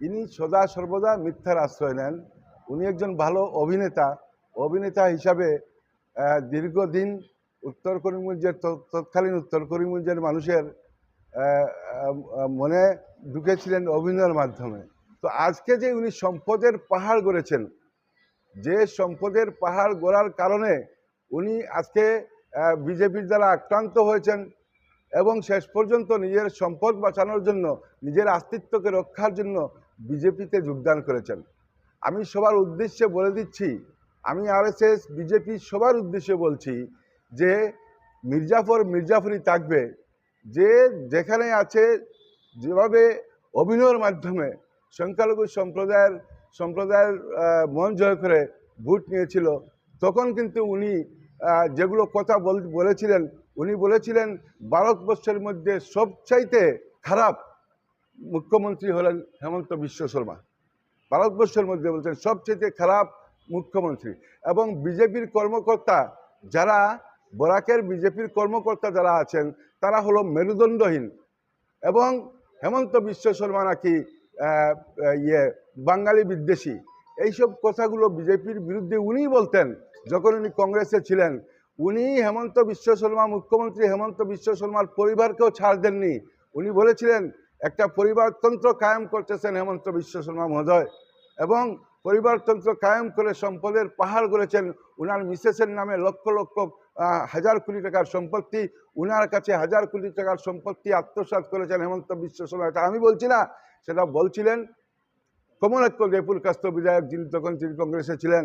ইনি সদা সর্বদা মিথ্যার আশ্রয় নেন। উনি একজন ভালো অভিনেতা। অভিনেতা হিসাবে দীর্ঘদিন উত্তর করিমগঞ্জের, তৎ- তৎকালীন উত্তর করিমগঞ্জের মানুষের মনে ঢুকেছিলেন অভিনয়ের মাধ্যমে। তো আজকে যে উনি সম্পদের পাহাড় গড়েছেন, যে সম্পদের পাহাড় গড়ার কারণে উনি আজকে বিজেপির দ্বারা আক্রান্ত হয়েছেন এবং শেষ পর্যন্ত নিজের সম্পদ বাঁচানোর জন্য, নিজের অস্তিত্বকে রক্ষার জন্য বিজেপিতে যোগদান করেছেন। আমি সবার উদ্দেশ্যে বলে দিচ্ছি, আমি আরএসএস, বিজেপি সবার উদ্দেশ্যে বলছি যে মির্জাফর মির্জাফরই থাকবে, যে যেখানে আছে, যেভাবে অভিনয়ের মাধ্যমে সংখ্যালঘু সম্প্রদায়ের সম্প্রদায়ের মন জয় করে ভোট নিয়েছিল, তখন কিন্তু উনি যেগুলো কথা বল- বলেছিলেন, উনি বলেছিলেন, ভারতবর্ষের মধ্যে সবচাইতে খারাপ মুখ্যমন্ত্রী হলেন হেমন্ত বিশ্ব শর্মা। ভারতবর্ষের মধ্যে বলছেন, সবচেয়ে খারাপ মুখ্যমন্ত্রী। এবং বিজেপির কর্মকর্তা যারা, বরাকের বিজেপির কর্মকর্তা যারা আছেন, তারা হলো মেরুদণ্ডহীন। এবং হেমন্ত বিশ্ব শর্মা নাকি ইয়ে বাঙালি বিদ্বেষী। এইসব কথাগুলো বিজেপির বিরুদ্ধে উনি বলতেন যখন উনি কংগ্রেসে ছিলেন। উনি হেমন্ত বিশ্ব শর্মা, মুখ্যমন্ত্রী হেমন্ত বিশ্ব শর্মার পরিবারকেও ছাড় দেননি। উনি বলেছিলেন একটা পরিবারতন্ত্র কায়েম করতেছেন হেমন্ত বিশ্ব শর্মা মহোদয় এবং পরিবারতন্ত্র কায়েম করে সম্পদের পাহাড় গড়েছেন। উনার মিসেসের নামে লক্ষ লক্ষ হাজার কোটি টাকার সম্পত্তি, উনার কাছে হাজার কোটি টাকার সম্পত্তি আত্মসাৎ করেছেন হেমন্ত বিশ্ব শর্মা। এটা আমি বলছি না, সেটা বলছিলেন কমলাক্ষ দেপুর কাস্ত বিধায়ক যিনি তখন তিনি কংগ্রেসে ছিলেন।